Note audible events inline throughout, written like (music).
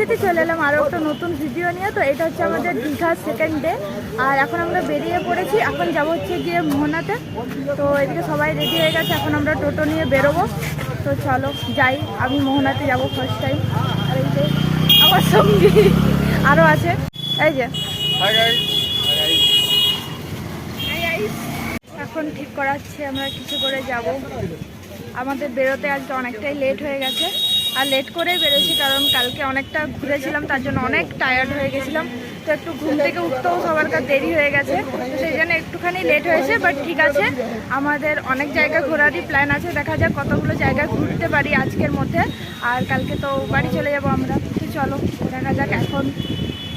সেটি চলে এলাম। আরও একটা নতুন ভিডিও নিয়ে। তো এটা হচ্ছে আমাদের দীঘার সেকেন্ড ডে আর এখন আমরা বেরিয়ে পড়েছি। এখন যাব হচ্ছে গিয়ে মোহনাতে তো এদিকে সবাই রেডি হয়ে গেছে। এখন আমরা টোটো নিয়ে বেরোবো। তো চলো যাই। আমি মোহনাতে যাব ফার্স্ট টাইম আর এই যে আমার সঙ্গী আরও আছে। এই যে। এখন ঠিক করাচ্ছে। আমরা কিছু করে যাব। আমাদের বেরোতে আজকে অনেকটাই লেট হয়ে গেছে। আর লেট করেই বেরোছি কারণ কালকে অনেকটা ঘুরেছিলাম তার জন্য অনেক টায়ার্ড হয়ে গেছিলাম। তো একটু ঘুম থেকে উঠতেও সবার কাছে দেরি হয়ে গেছে। তো সেই জন্য একটুখানি লেট হয়েছে বাট ঠিক আছে। আমাদের অনেক জায়গা ঘোরারই প্ল্যান আছে। দেখা যাক কতগুলো জায়গা ঘুরতে পারি আজকের মধ্যে। আর কালকে তো বাড়ি চলে যাব আমরা। তো চলো দেখা যাক এখন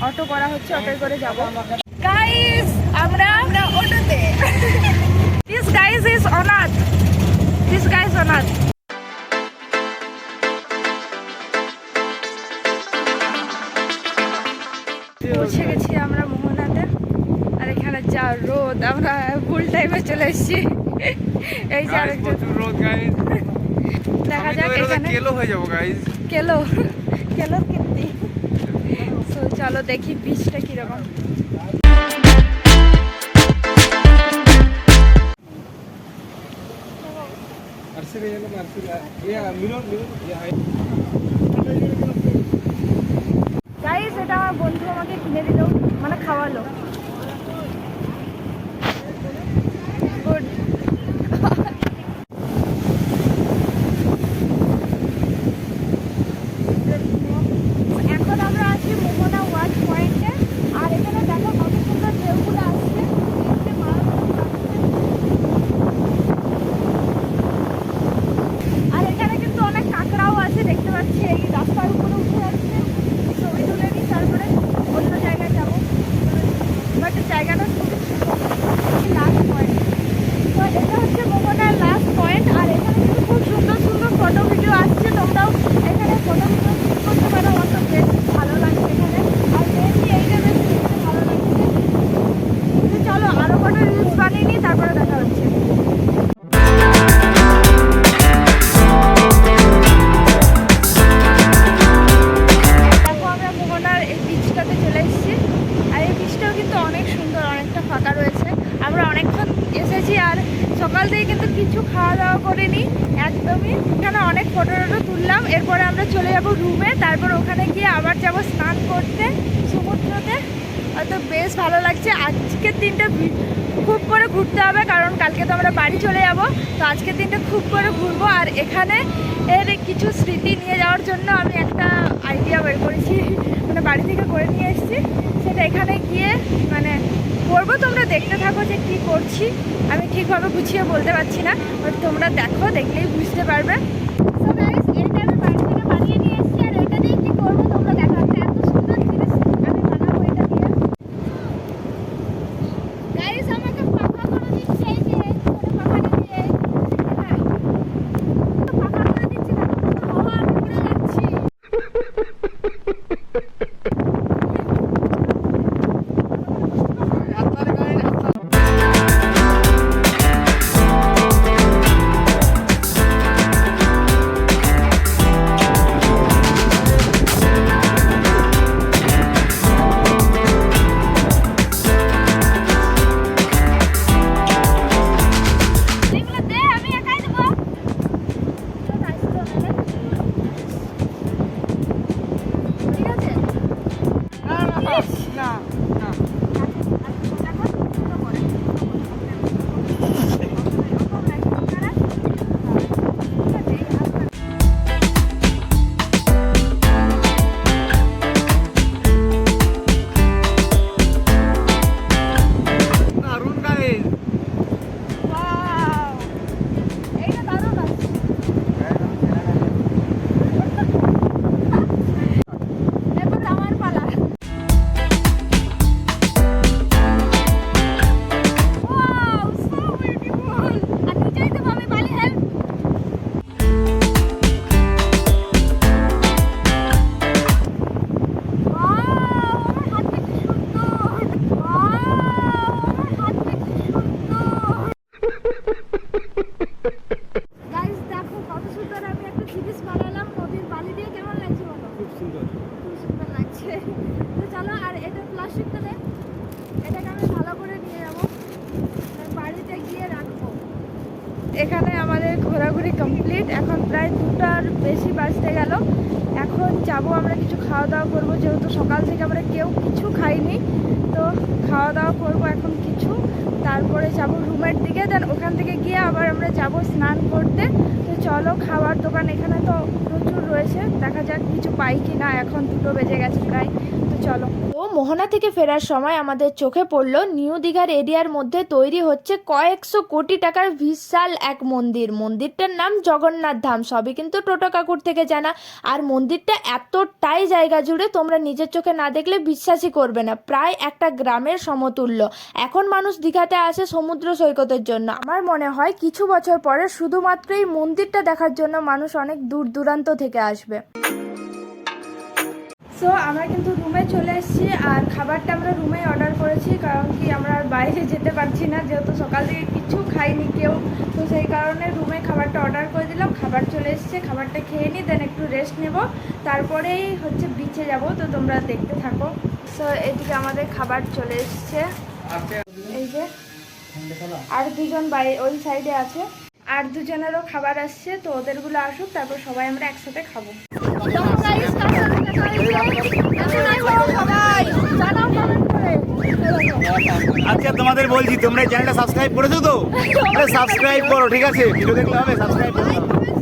অটো করা হচ্ছে অটোয় করে যাব। গাইস আমরা আমরা অটোতে। (laughs) This guys is Onath. This guy is রোদ আমরা ভুল টাইমে চলে এসেছি। এই যে প্রচুর রোদ গাইস দেখা যাক এখানে। কেলো হয়ে যাব গাইস কেলো কেলো কীর্তি। তো চলো দেখি বীজটা কীরকম। আরসিবি এলো RCB ya mirror mirror ya guys এটা আমার বন্ধু আমাকে কিনে দিল মানে খাওয়ালো। কালকে তো আমরা বাড়ি চলে যাব, তো আজকের দিনটা খুব করে ঘুরবো। আর এখানে এর কিছু স্মৃতি নিয়ে যাওয়ার জন্য আমি একটা আইডিয়া বের করেছি মানে বাড়ি থেকে করে নিয়ে এসেছি। সেটা এখানে গিয়ে মানে করব তোমরা দেখতে থাকো যে কি করছি। আমি ঠিকভাবে গুছিয়ে বলতে পারছি না বাট তোমরা দেখো, দেখলেই বুঝতে পারবে। 나 যাব, আমরা কিছু খাওয়া দাওয়া করব, যেহেতু সকাল থেকে আমরা কেউ কিছু খাইনি। তো খাওয়া দাওয়া করব এখন কিছু, তারপরে যাব রুমের দিকে দেন ওখান থেকে গিয়ে আবার আমরা যাব স্নান করতে। তো চলো, খাওয়ার দোকান এখানে তো প্রচুর রয়েছে, দেখা যাক কিছু পাই কি না এখন দুটো বেজে গেছে প্রায়। চলো। তো মোহনা থেকে ফেরার সময় আমাদের চোখে পড়ল নিউ দীঘার এরিয়ার মধ্যে তৈরি হচ্ছে কয়েকশো কোটি টাকার বিশাল এক মন্দির। মন্দিরটার নাম জগন্নাথ ধাম, সবই কিন্তু টোটো কাকুর থেকে জানা। আর মন্দিরটা এতটাই জায়গা জুড়ে তোমরা নিজের চোখে না দেখলে বিশ্বাসই করবে না, প্রায় একটা গ্রামের সমতুল্য। এখন মানুষ দীঘাতে আসে সমুদ্র সৈকতের জন্য। আমার মনে হয় কিছু বছর পরে শুধুমাত্র এই মন্দিরটা দেখার জন্য মানুষ অনেক দূর দূরান্ত থেকে আসবে। সো আমরা কিন্তু রুমে চলে এসেছি আর খাবারটা আমরা রুমে অর্ডার করেছি কারণ কি আমরা আর বাইরে যেতে পারছি না যেহেতু সকাল থেকে কিছু খাইনি কেউ। তো সেই কারণে রুমে খাবারটা অর্ডার করে দিলাম খাবার চলে এসেছে খাবারটা খেয়ে নিই দেন একটু রেস্ট নেব। তারপরেই হচ্ছে বিচে যাব তো তোমরা দেখতে থাকো। সো এদিকে আমাদের খাবার চলে এসেছে। এই যে আর দুজন বাই ওই সাইডে আছে। আর দুজনেরও খাবার আসছে, তো ওদেরগুলো আসুক, তারপর সবাই আমরা একসাথে খাব। আচ্ছা তোমাদের বলছি, তোমরা চ্যানেলটা সাবস্ক্রাইব করেছ তো? সাবস্ক্রাইব করো, ঠিক আছে? ভিডিও দেখলে হবে সাবস্ক্রাইব করো।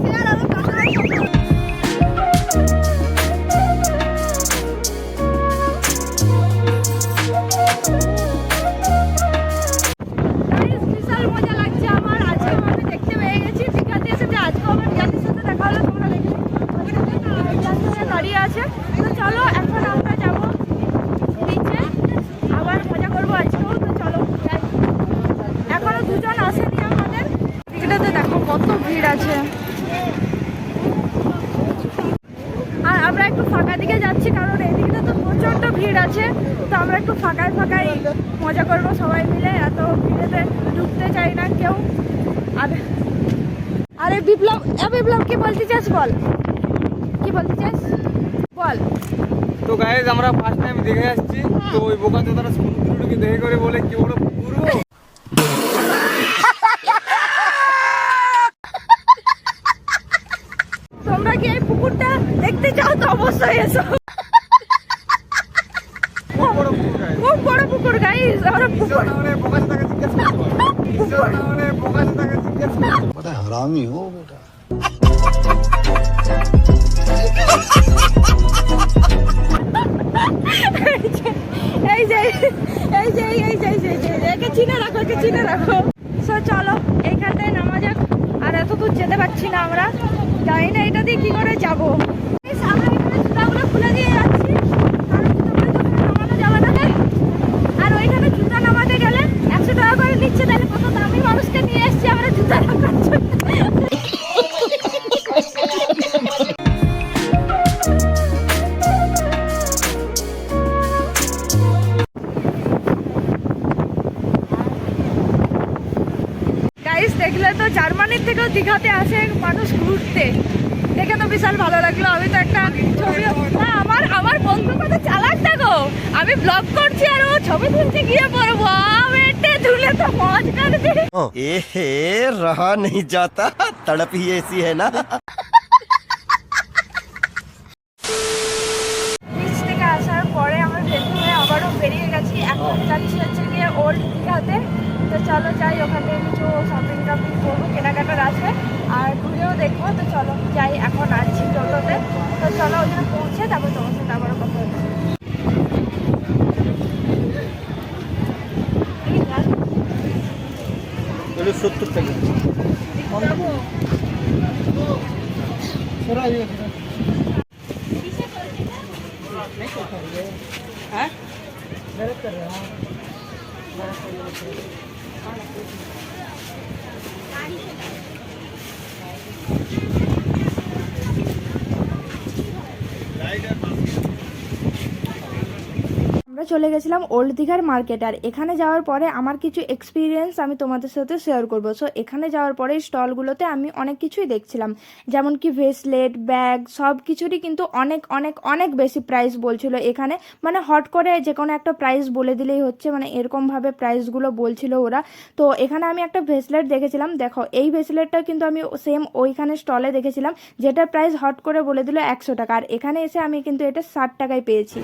আছে, তো আমরা একটু ফাঁকায় ফাঁকায় মজা করব সবাই মিলে। এত ভিড়েতে ঢুকতে চাই না কেউ। আর আরে বিপ্লব বিপ্লব, কি বলতে চাস বল? কি বলতে চাস? বল। তো গাইজ আমরা ফার্স্ট টাইম দেখে আসছি। তো ওই বোকা তো তারা দেখে ব্লগ করছি আর ও ছবি তুলতে গিয়ে পড়বো বেটে ধুলে তো মজ করছে ए रहा नहीं जाता तड़प ही ऐसी है ना বিচ থেকে আসার পরে আমরা ভেতরে হয়ে আবারও বেরিয়ে গেছি এখন যাচ্ছি হচ্ছে গিয়ে ওল্ড দীঘাতে তো চলো যাই ওখান থেকে কিছু শপিং সত্তর টাকা আমরা আমরা চলে গেছিলাম ওল্ড দীঘার মার্কেট আর এখানে যাওয়ার পরে আমার কিছু এক্সপিরিয়েন্স আমি তোমাদের সাথে শেয়ার করব। সো এখানে যাওয়ার পরে স্টলগুলোতে আমি অনেক কিছুই দেখছিলাম। যেমন কি ভেসলেট ব্যাগ সব কিছুরই কিন্তু অনেক অনেক অনেক বেশি প্রাইস বলছিল এখানে। মানে হট করে যে কোনো একটা প্রাইস বলে দিলেই হচ্ছে মানে এরকমভাবে প্রাইসগুলো বলছিল ওরা। তো, এখানে আমি একটা ভেসলেট দেখেছিলাম। দেখো, এই ভেসলেটটা কিন্তু আমি সেম ওইখানে স্টলে দেখেছিলাম, যেটার প্রাইস হট করে বলে দিল একশো টাকা। আর এখানে এসে আমি কিন্তু এটা ষাট টাকায় পেয়েছি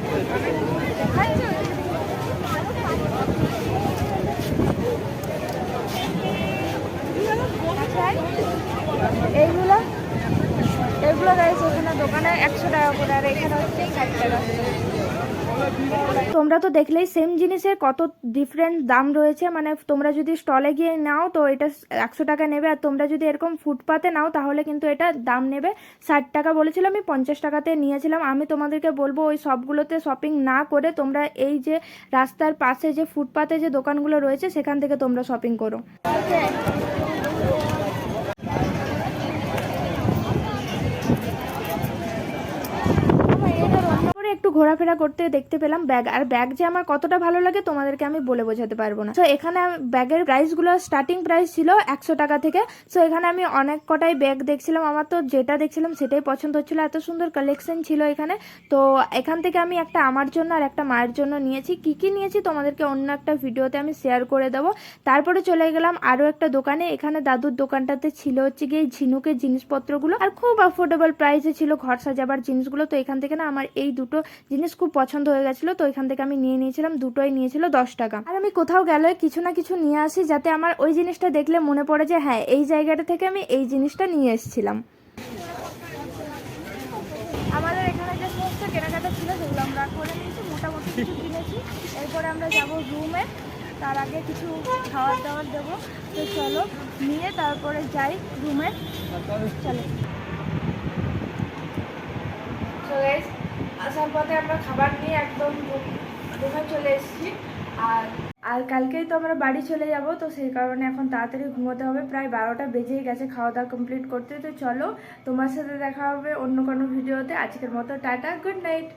এইগুলো এগুলো গাইছে এখানে দোকানে একশো টাকা করে আর এখানে হচ্ছে ষাট টাকা। তোমরা তো দেখলেই সেম জিনিসের কত ডিফারেন্ট দাম রয়েছে। মানে তোমরা যদি স্টলে গিয়ে নাও তো এটা একশো টাকা নেবে আর তোমরা যদি এরকম ফুটপাতে নাও তাহলে কিন্তু এটা দাম নেবে। ষাট টাকা বলেছিল আমি পঞ্চাশ টাকাতে নিয়েছিলাম। আমি তোমাদেরকে বলব ওই সবগুলোতে শপিং না করে তোমরা এই যে রাস্তার পাশে যে ফুটপাতে যে দোকানগুলো রয়েছে সেখান থেকে তোমরা শপিং করো। তারপরে একটু ঘোরাফেরা করতে দেখতে পেলাম ব্যাগ। আর ব্যাগ যে আমার কতটা ভালো লাগে তোমাদেরকে আমি বলে বোঝাতে পারব না। তো এখানে আমি- ব্যাগের প্রাইসগুলো স্টার্টিং প্রাইস ছিল একশো টাকা থেকে। সো এখানে আমি অনেক কটাই ব্যাগ দেখছিলাম। আমার তো যেটা দেখছিলাম সেটাই পছন্দ হচ্ছিল। এত সুন্দর কালেকশন ছিল এখানে। তো, এখান থেকে আমি একটা আমার জন্য আর একটা মায়ের জন্য নিয়েছি। কি কি নিয়েছি তোমাদেরকে অন্য একটা ভিডিওতে আমি শেয়ার করে দেবো। তারপরে চলে গেলাম আরও একটা দোকানে। এখানে দাদুর দোকানটাতে ছিল হচ্ছে গিয়ে ঝিনুকের জিনিসপত্রগুলো। আর খুব অ্যাফোর্ডেবল প্রাইসে ছিল ঘর সাজাবার জিনিসগুলো। তো, এখান থেকে না আমার এই দুটো জিনিস খুব পছন্দ হয়ে গেছিল তো এখান থেকে আমি নিয়ে নিয়েছিলাম দুটোই নিয়েছিল দশ টাকা। আর আমি কোথাও গেলে কিছু না কিছু নিয়ে আসি যাতে আমার ওই জিনিসটা দেখলে মনে পড়ে যে হ্যাঁ এই জায়গাটা থেকে আমি এই জিনিসটা নিয়ে এসেছিলাম। আমাদের এখানে যে সমস্ত কেনাকাটা ছিল সেগুলো আমরা করে নিয়েছি মোটামুটি কিছু কিনেছি। এরপরে আমরা যাব রুমে তার আগে কিছু খাবার দাবার দেবো। তো চলো নিয়ে তারপরে যাই রুমে। চলো। guys, আসার পথে আমরা খাবার নিয়ে একদম রুমে চলে এসেছি। আর আর কালকেই তো আমরা বাড়ি চলে যাব, তো সেই কারণে এখন তাড়াতাড়ি ঘুমোতে হবে। প্রায় বারোটা বেজেই গেছে খাওয়া দাওয়া কমপ্লিট করতে। তো চলো তোমার সাথে দেখা হবে অন্য কোনো ভিডিওতে আজকের মতো টাটা গুড নাইট